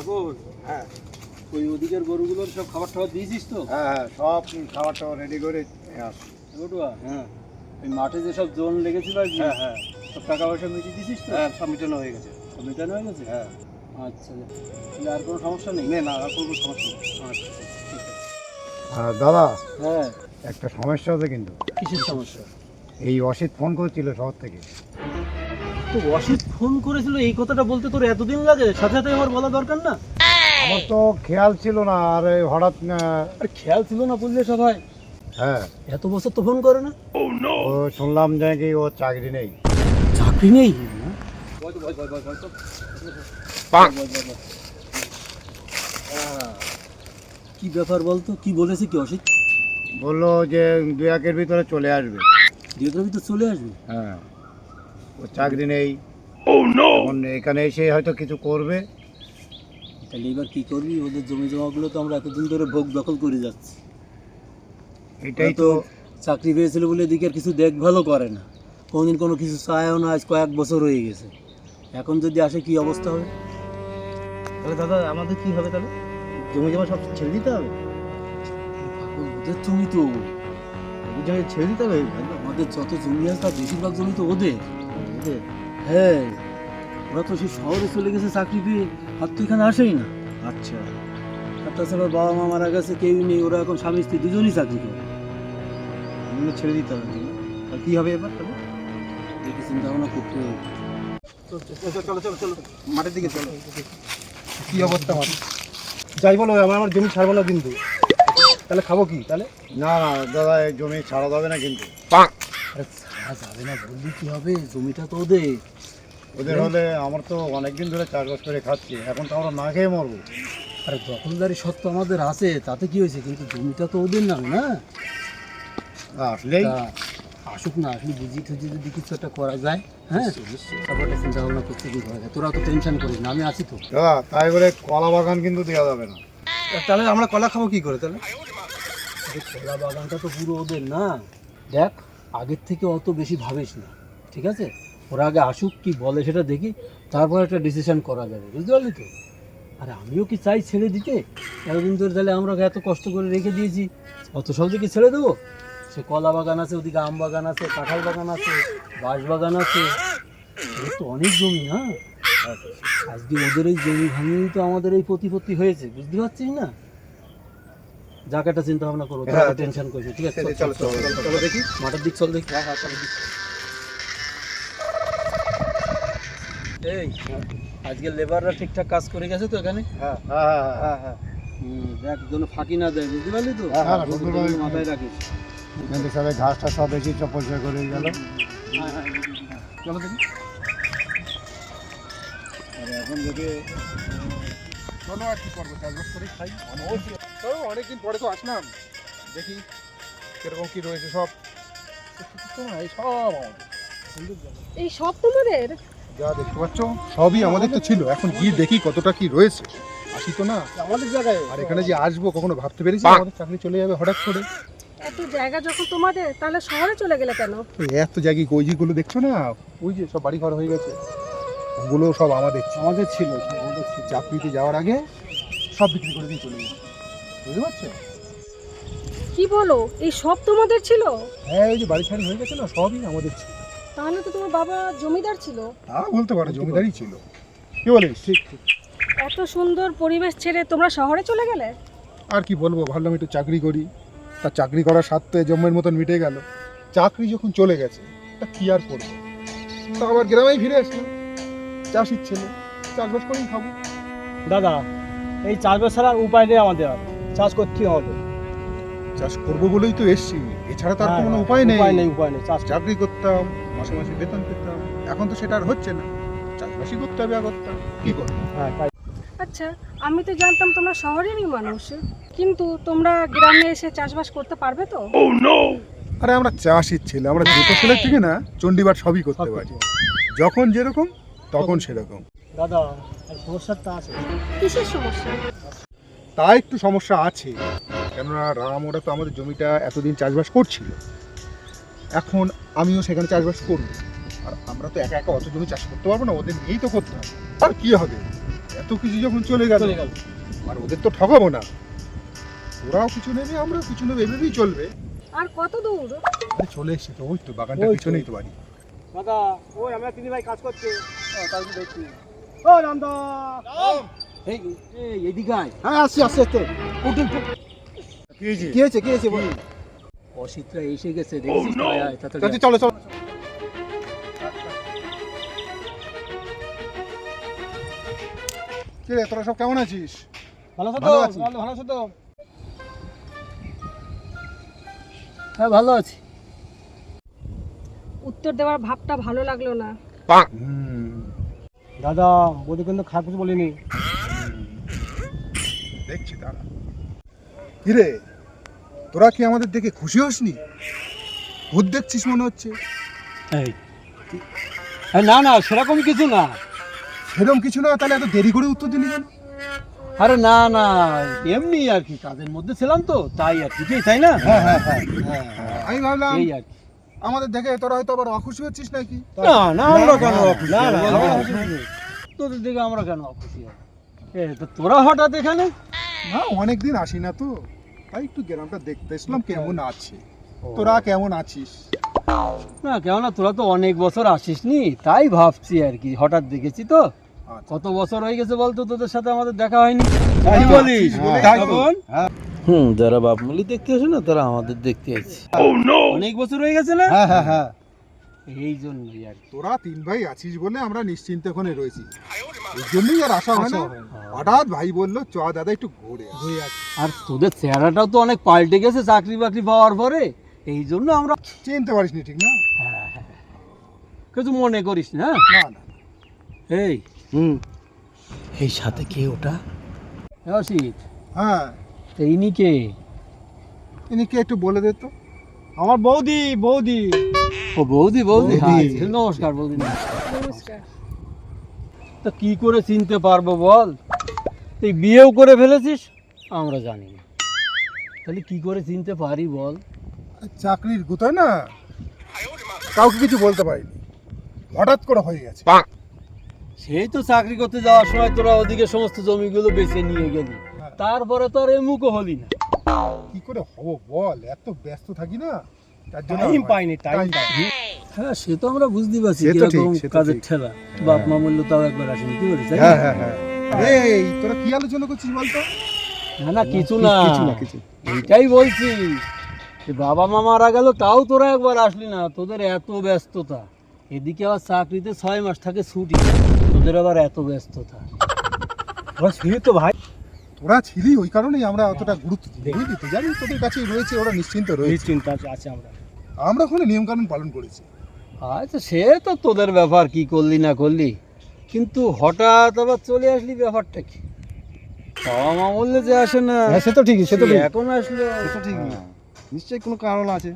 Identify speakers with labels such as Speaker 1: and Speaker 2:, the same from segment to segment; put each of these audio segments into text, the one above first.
Speaker 1: ঠাকুর।
Speaker 2: হ্যাঁ।
Speaker 1: ওই ওদিকের গরুগুলোর সব খাবার টাবার দিয়েছিস তো?
Speaker 2: হ্যাঁ হ্যাঁ সব খাবার টাবার রেডি করে আস। হ্যাঁ।
Speaker 1: ওই মাঠে যে সব জোন লেগেছিল আর
Speaker 2: হ্যাঁ হ্যাঁ।
Speaker 1: সব টাকা পয়সা মিটিয়ে দিয়েছিস তো?
Speaker 2: হ্যাঁ সব মিটানো হয়ে গেছে।
Speaker 1: সব মেটানো হয়ে গেছে?
Speaker 2: হ্যাঁ।
Speaker 1: আচ্ছা তাহলে আর কোনো সমস্যা নেই?
Speaker 2: নে না আর কোনো সমস্যা নেই।
Speaker 1: আচ্ছা
Speaker 2: দাদা
Speaker 1: হ্যাঁ।
Speaker 2: একটা সমস্যা আছে কিন্তু।
Speaker 1: কিসের সমস্যা?
Speaker 2: এই অসিত ফোন করেছিল শহর থেকে।
Speaker 1: তো অসিত ফোন করেছিল এই কথাটা বলতে তোর এতদিন লাগে? সাথে সাথে আমার বলা দরকার না?
Speaker 2: আমার তো খেয়াল ছিল না আর এই হঠাৎ
Speaker 1: আর খেয়াল ছিল না বললে সবাই
Speaker 2: হ্যাঁ?
Speaker 1: এত বছর তো ফোন করে না?
Speaker 2: ও শুনলাম যে কি ও চাকরি নেই।
Speaker 1: চাকরি নেই? কি ব্যাপার বলতো? কি বলেছে কি অসিত?
Speaker 2: বলল যে দু একের ভিতরে চলে আসবে।
Speaker 1: ডিওগ্রাফি তো চলে আসবে?
Speaker 2: হ্যাঁ। ও চাকরি নেই। এখন এখানে এসে হয়তো কিছু করবে।
Speaker 1: তাহলে এবার কি করবি? ওদের জমি জমাগুলো তো আমরা এতদিন ধরে ভোগ দখল করে যাচ্ছি।
Speaker 2: এটাই তো
Speaker 1: চাকরি পেয়েছিল বলে এদিকে আর কিছু দেখভালও করে না। কোনদিন কোনো কিছু চায়ও না আজ কয়েক বছর হয়ে গেছে। এখন যদি আসে কি অবস্থা হবে?
Speaker 3: তাহলে দাদা আমাদের কি হবে তাহলে? জমি জমা সব ছেড়ে দিতে হবে?
Speaker 1: ওদের জমি তো
Speaker 3: ওই জমি ছেড়ে দিতে হবে?
Speaker 1: আমাদের যত জমি আছে তার বেশিরভাগ জমি তো ওদের।
Speaker 3: ওদের?
Speaker 1: হ্যাঁ ওরা তো সেই শহরে চলে গেছে চাকরি পেয়ে। আর তো এখানে আসেই না।
Speaker 3: আচ্ছা।
Speaker 1: আর তাছাড়া বাবা মা মারা গেছে কেউই নেই ওরা এখন স্বামী স্ত্রী দুজনই চাকরি করে।
Speaker 3: এগুলো ছেড়ে দিতে হবে আর কি হবে এবার তাহলে?
Speaker 1: দেখে চিন্তা ভাবনা করতে হবে।
Speaker 3: চলো চলো চলো মাঠের দিকে চলো। কি অবস্থা মাঠ? যাই বলো আমার আমার জমি ছাড়বো না কিন্তু। তাহলে খাব কি তাহলে?
Speaker 2: না না দাদা জমি ছাড়া যাবে না কিন্তু।
Speaker 1: আরে ছাড়া যাবে না বললি কি হবে? জমিটা তো ওদের।
Speaker 2: ওদের হলে আমার তো অনেকদিন ধরে চাষবাস করে খাচ্ছি এখন তো আমরা না খেয়ে মরবো।
Speaker 1: আরে দখলদারি সত্ত্ব আমাদের আছে তাতে কি হয়েছে? কিন্তু জমিটা তো ওদের নাম না?
Speaker 2: আসলেই।
Speaker 1: আসুক না আসলে বুঝি টুঝি যদি কিছু একটা করা যায় হ্যাঁ? তারপরে চিন্তা ভাবনা করতে কি করা যায়? তোরা তো টেনশন করিস না আমি আছি তো।
Speaker 2: তাই বলে কলা বাগান কিন্তু দেওয়া যাবে না।
Speaker 3: তাহলে আমরা কলা খাব কি করে তাহলে?
Speaker 1: কলা বাগানটা তো পুরো ওদের না। দেখ। আগের থেকে অত বেশি ভাবিস না, ঠিক আছে? ওরা আগে আসুক, কি বলে সেটা দেখি, তারপর একটা ডিসিশন করা যাবে, বুঝতে পারলি তো? আরে আমিও কি চাই ছেড়ে দিতে? এতদিন ধরে তাহলে আমরা এত কষ্ট করে রেখে দিয়েছি। অত সহজে কি ছেড়ে দেবো? সে কলা বাগান আছে, ওদিকে আম বাগান আছে, কাঁঠাল বাগান আছে, বাঁশ বাগান আছে। তো অনেক জমি না আজকে ওদের এই জমি ভাঙিয়েই তো আমাদের এই প্রতিপত্তি হয়েছে, বুঝতে পারছিস না? যাকে একটা চিন্তা ভাবনা করো
Speaker 3: হ্যাঁ,
Speaker 1: টেনশন করছ ঠিক। আছে?
Speaker 3: চলো চলো চলো, চলো দেখি।
Speaker 1: মাঠের দিক চল দেখি। এই আজকে লেবাররা ঠিকঠাক কাজ করে গেছে তো এখানে?
Speaker 2: হ্যাঁ হ্যাঁ হ্যাঁ
Speaker 3: হ্যাঁ হ্যাঁ
Speaker 1: দেখ যেন ফাঁকি না দেয় বুঝতে পারলি তো?
Speaker 2: হ্যাঁ, হ্যাঁ,
Speaker 1: মাথায় রাখিস।
Speaker 2: সবাই ঘাসটা সব বেশি সব পরিষ্কার করে গেল।
Speaker 1: হ্যাঁ, হ্যাঁ, হ্যাঁ। চলো দেখি।
Speaker 2: এখন যদি
Speaker 3: চলো আর কি করব চাষবাস করে খাই। চলো অনেকদিন পরে তো আসলাম। দেখি কীরকম কি রয়েছে সব। এই সব আমাদের।
Speaker 4: এই সব তোমাদের?
Speaker 3: যা দেখতে পাচ্ছ সবই আমাদের তো ছিল। এখন গিয়ে দেখি কতটা কি রয়েছে। আসি তো না?
Speaker 1: আমাদের জায়গায়
Speaker 3: আর এখানে যে আসব কখনো ভাবতে পেরেছি আমাদের চাকরি চলে যাবে হঠাৎ করে।
Speaker 4: এত জায়গা যখন তোমাদের তাহলে শহরে চলে গেলে কেন?
Speaker 3: এত জায়গায় ওই যেগুলো দেখছ না? ওই যে সব বাড়ি ঘর হয়ে গেছে। ওগুলো সব আমাদের ছিল।
Speaker 1: আমাদের ছিল আমাদের
Speaker 3: চাকরিতে যাওয়ার আগে সব বিক্রি করে দিয়ে চলে গেছে। বুঝতে পারছ?
Speaker 4: কি বলো? এই সব তোমাদের ছিল?
Speaker 3: হ্যাঁ ওই যে বাড়ি ছাড়ি হয়ে গেছে না সবই আমাদের ছিল।
Speaker 4: তাহলে তো তোমার বাবা জমিদার ছিল।
Speaker 3: তা বলতে পারো জমিদারই ছিল। কি বলিস ঠিক ঠিক।
Speaker 4: এত সুন্দর পরিবেশ ছেড়ে তোমরা শহরে চলে গেলে?
Speaker 3: আর কি বলব ভাবলাম একটু চাকরি করি। তা চাকরি করার স্বার্থে জম্মের মতন মিটে গেল। চাকরি যখন চলে গেছে তা কি আর করব? তা আবার গ্রামেই ফিরে আসলাম। চাষির ছেলে চাষবাস করেই খাব।
Speaker 1: দাদা এই চাষবাস ছাড়া উপায় নেই আমাদের আর। চাষ করতে হবে।
Speaker 3: চাষ করব বলেই তো এসছি। এছাড়া তার
Speaker 1: হ্যাঁ,
Speaker 3: কোনো
Speaker 1: হ্যাঁ,
Speaker 3: উপায় নেই
Speaker 1: উপায় নেই। উপায় নেই চাষ
Speaker 3: চাকরি করতাম মাসে মাসে বেতন পেতাম। এখন তো সেটা আর হচ্ছে না। চাষবাসই করতে হবে আগরটা কি করব?
Speaker 1: হ্যাঁ তাই।
Speaker 4: আচ্ছা আমি তো জানতাম তোমরা শহরেরই মানুষ। কিন্তু তোমরা গ্রামে এসে চাষবাস করতে পারবে তো?
Speaker 3: আরে আমরা চাষির ছেলে। আমরা দুটো ছেলের থেকে না চণ্ডীবার সবই করতে পারি। যখন যেরকম তখন সেরকম।
Speaker 1: দাদা আর সমস্যাটা আছে।
Speaker 4: কিসের সমস্যা?
Speaker 3: তা একটু সমস্যা আছে। কেননা রাম ওরা তো আমাদের জমিটা এতদিন চাষবাস করছিল। এখন আমিও সেখানে চাষবাস করব। আর আমরা তো একা একা অত জমি চাষ করতে পারব না ওদের নিয়েই তো করতে হবে। আর কি হবে? এত কিছু যখন চলে গেল আর ওদের তো ঠকাবো না। ওরাও কিছু নেবে আমরাও কিছু নেবে এভাবেই চলবে।
Speaker 4: আর কত দূর?
Speaker 3: চলে এসছে তো ওই তো বাগানটা। পিছনেই তো বাড়ি।
Speaker 1: দাদা ওই আমরা তিনি ভাই কাজ করছে। তার দেখছি। ও রামদা
Speaker 3: হ্যাঁ আসছি আসছি আসতে
Speaker 2: কি হয়েছে?
Speaker 3: কি হয়েছে কি
Speaker 1: অসিতরা এসে গেছে দেখছিস
Speaker 3: চলো চলো। চলো তোরা সব কেমন আছিস?
Speaker 1: ভালো আছো তো?
Speaker 3: আছি।
Speaker 1: ভালো ভালো আছো তো? হ্যাঁ ভালো আছি।
Speaker 4: উত্তর দেওয়ার ভাবটা ভালো লাগল না।
Speaker 1: দাদা বৌদি কিন্তু খারাপ কিছু বলিনি।
Speaker 3: দেখছি দাঁড়া কি রে তোরা কি আমাদের দেখে খুশি হসনি ভূত দেখছিস মনে হচ্ছে
Speaker 1: এই না না সেরকম কিছু না
Speaker 3: সেরকম কিছু না তাহলে এত দেরি করে উত্তর দিলি কেন
Speaker 1: আরে না না এমনি আর কি কাজের মধ্যে ছিলাম তো তাই আর কি তাই না
Speaker 3: হ্যাঁ হ্যাঁ হ্যাঁ
Speaker 1: হ্যাঁ,
Speaker 3: আমি ভাবলাম
Speaker 1: এই আর কি
Speaker 3: আমাদের দেখে তোরা হয়তো আবার অখুশি হচ্ছিস নাকি
Speaker 1: না না আমরা কেন অখুশি
Speaker 3: না, না,
Speaker 1: তোদের দিকে আমরা কেন অখুশি হব? এ তো তোরা হঠাৎ এখানে
Speaker 3: না অনেকদিন আসি না তো। তাই একটু গ্রামটা দেখতে এসলাম কেমন আছে। তোরা কেমন আছিস?
Speaker 1: না কেননা তোরা তো অনেক বছর আসিস নি তাই ভাবছি আর কি হঠাৎ দেখেছি তো।
Speaker 3: আচ্ছা।
Speaker 1: কত বছর হয়ে গেছে বলতো তোদের সাথে আমাদের দেখা হয়নি? তাই
Speaker 3: হ্যাঁ,
Speaker 1: বলিস?
Speaker 3: হ্যাঁ, তাই তো।
Speaker 1: তখন?
Speaker 5: হুম যারা বাপমুলি দেখতে আসে না তারা আমাদের দেখতে আসে।
Speaker 1: অনেক বছর হয়ে গেছে না?
Speaker 3: হ্যাঁ হ্যাঁ হ্যাঁ।
Speaker 1: এই জন্যই আর
Speaker 3: তোরা তিন ভাই আছিস বলে আমরা নিশ্চিন্তে ওখানে রয়েছি। এই জন্যই আর আসা হয় না।
Speaker 1: হয়।
Speaker 3: হঠাৎ ভাই বলল চ দাদা একটু ঘুরে।
Speaker 1: আর তোদের চেহারাটাও তো অনেক পাল্টে গেছে চাকরি বাকরি পাওয়ার পরে। এই জন্য আমরা
Speaker 3: চিনতে পারিস নি ঠিক না?
Speaker 1: হ্যাঁ, হ্যাঁ। কিছু মনে করিস না
Speaker 3: না না।
Speaker 1: এই
Speaker 5: হুম। এই সাথে কে ওটা?
Speaker 1: অসিত
Speaker 3: হ্যাঁ।
Speaker 1: ইনি কে?
Speaker 3: ইনি কে একটু বলে দে তো।
Speaker 1: আমার বৌদি বৌদি। ও বৌদি বৌদি। হ্যাঁ, নমস্কার বৌদি
Speaker 4: নমস্কার।
Speaker 1: তা কি করে চিনতে পারব বল? তুই বিয়েও করে ফেলেছিস? আমরা জানি না। তাহলে কি করে চিনতে পারি বল?
Speaker 3: চাকরির গুতায় না। কাউকে কিছু বলতে পারিনি। হঠাৎ করে হয়ে গেছে।
Speaker 1: সেই তো চাকরি করতে যাওয়ার সময় তোরা ওদিকে সমস্ত জমিগুলো বেছে নিয়ে গেলি। তারপরে তো আর এমুকও হলি না।
Speaker 3: কি করে হব বল? এত ব্যস্ত থাকি না। তার জন্য
Speaker 1: টাইম পাইনি টাইম পাইনি। হ্যাঁ সে তো আমরা বুঝতে পারছি কীরকম কাজের ঠেলা। বাপ মা বলল তাও একবার আসেনি। কি বলিস
Speaker 3: হ্যাঁ হ্যাঁ হ্যাঁ। এই তোরা কি আলোচনা করছিস বলতো?
Speaker 1: না না কিছু না।
Speaker 3: কিছু না, কিছু।
Speaker 1: এইটাই বলছি। বাবা মা মারা গেল তাও তোরা একবার আসলি না। তোদের এত ব্যস্ততা। এদিকে আবার চাকরিতে ছয় মাস থাকে ছুটি। তোদের আবার এত ব্যস্ততা। শুনি তো ভাই
Speaker 3: তোরা ছিলি ওই কারণেই আমরা অতটা গুরুত্ব দিই বুঝলি তো জানি তোদের কাছেই রয়েছে ওরা নিশ্চিন্ত রয়েছে।
Speaker 1: চিন্তা আছে আমরা।
Speaker 3: আমরা ওখানে নিয়ম কানুন পালন করেছি।
Speaker 1: আচ্ছা সে তো তোদের ব্যাপার কি করলি না করলি। কিন্তু হঠাৎ আবার চলে আসলি ব্যাপারটা কি? বাবা মা বললে যে আসে না।
Speaker 3: হ্যাঁ, সে তো ঠিকই সে তো
Speaker 1: সে এখন আসলো।
Speaker 3: ঠিকই। নিশ্চয়ই কোনো কারণ আছে।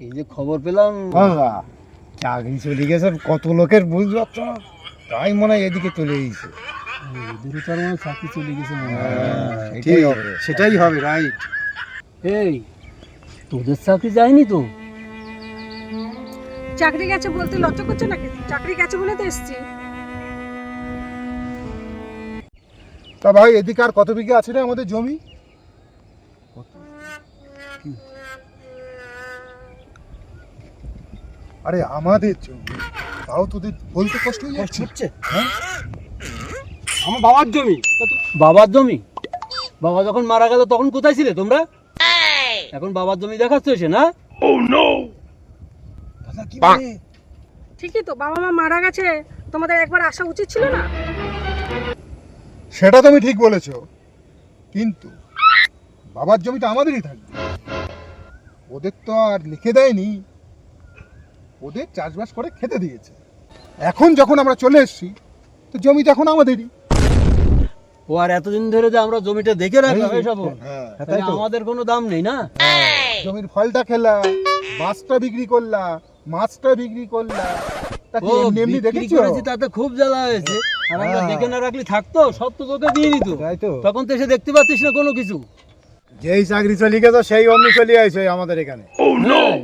Speaker 1: এই যে খবর পেলাম।
Speaker 2: চাকরি চলে গেছে কত লোকের বুঝতে পারছ তাই মনে হয় এদিকে চলে গেছে
Speaker 1: তার মানে চাকরি চলে গেছে মনে
Speaker 2: সেটাই হবে
Speaker 3: রাইট
Speaker 1: এই তোদের চাকরি যায়নি তো?
Speaker 4: চাকরি গেছে বলতে লজ্জা করছ নাকি? চাকরি গেছে বলে তো এসছি।
Speaker 3: তা ভাই এদিকে আর কত বিঘে আছে রে আমাদের জমি? আরে আমাদের জমি। তাও তোদের বলতে কষ্ট হয়ে যাচ্ছে।
Speaker 1: হচ্ছে?
Speaker 3: হ্যাঁ?
Speaker 1: আমার বাবার জমি। বাবার জমি? বাবা যখন মারা গেল তখন কোথায় ছিলে তোমরা? এখন বাবার জমি দেখাচ্ছ এসে না?
Speaker 3: দাদা কি বলে?
Speaker 4: ঠিকই তো বাবা মা মারা গেছে। তোমাদের একবার আসা উচিত ছিল না?
Speaker 3: সেটা তুমি ঠিক বলেছ। কিন্তু বাবার জমি তো আমাদেরই থাকবে। ওদের তো আর লিখে দেয়নি। ওদের চাষবাস করে খেতে দিয়েছে। এখন যখন আমরা চলে এসেছি তো জমি তো এখন আমাদেরই।
Speaker 1: ও আর এতদিন ধরে যে আমরা জমিটা দেখে রাখলাম এসব
Speaker 3: হ্যাঁ
Speaker 1: আমাদের কোনো দাম নেই না?
Speaker 3: জমির ফলটা খেলা মাছটা বিক্রি করলা মাছটা বিক্রি করলা। তা কি
Speaker 1: ও
Speaker 3: এমনি এমনি
Speaker 1: বিক্রি
Speaker 3: দেখেছ?
Speaker 1: করেছি তাতে খুব জ্বালা হয়েছে। আর আমরা
Speaker 3: হ্যাঁ।
Speaker 1: দেখে না রাখলে থাকতো সব তো তোকে দিয়ে দিত। তখন তো এসে দেখতে পাচ্ছিস না কোনো কিছু।
Speaker 2: যেই চাকরি চলে গেছে সেই অমনি চলে আসে আমাদের এখানে।
Speaker 1: হ্যাঁ।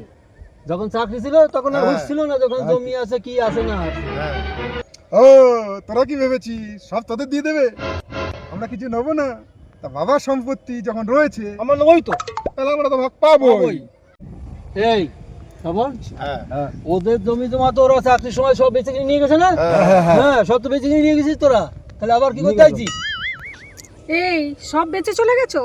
Speaker 1: যখন চাকরি ছিল তখন আর
Speaker 3: হ্যাঁ।
Speaker 1: ছিল না যখন জমি আছে কি আছে না
Speaker 2: হ্যাঁ।
Speaker 3: ও তোরা কি ভেবেছিস? সব তোদের দিয়ে দেবে? আমরা কিছু নেব না। তা বাবার সম্পত্তি যখন রয়েছে
Speaker 1: আমার ওই তো।
Speaker 3: তাহলে আমরা তো ভাগ পাবোই।
Speaker 1: এই শ্রাবণ
Speaker 2: হ্যাঁ।
Speaker 1: ওদের জমি জমা তো ওরা চাকরির সময় সব বেঁচে কিনে নিয়ে গেছে না? হ্যাঁ সব তো বেঁচে কিনে নিয়ে গেছিস তোরা। তাহলে আবার কি করতে চাইছিস
Speaker 4: এই সব বেঁচে চলে গেছো?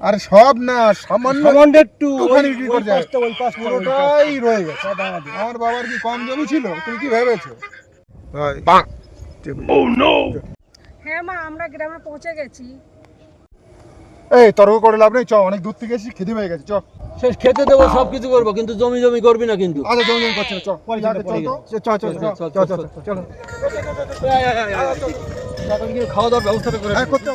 Speaker 3: আরে সব না সামান্য
Speaker 1: সামান্য একটু। ওই-
Speaker 3: বিক্রি করে যায়।
Speaker 1: ওই পাঁচটা,
Speaker 3: পুরোটাই রয়ে গেছে। আমার বাবার কি কম জমি ছিল? তুমি কি ভেবেছো? ভাই। এই তর্ক করে লাভ নেই চ অনেক দূর থেকে এসেছি খিদে পেয়ে গেছে চ
Speaker 1: সে খেতে দেবো সব কিছু করব কিন্তু জমি জমি করবি না কিন্তু
Speaker 3: আচ্ছা জমি জমি করছে চ চ চ চ চ
Speaker 1: খাওয়া দাওয়ার ব্যবস্থাটা করে
Speaker 3: করতে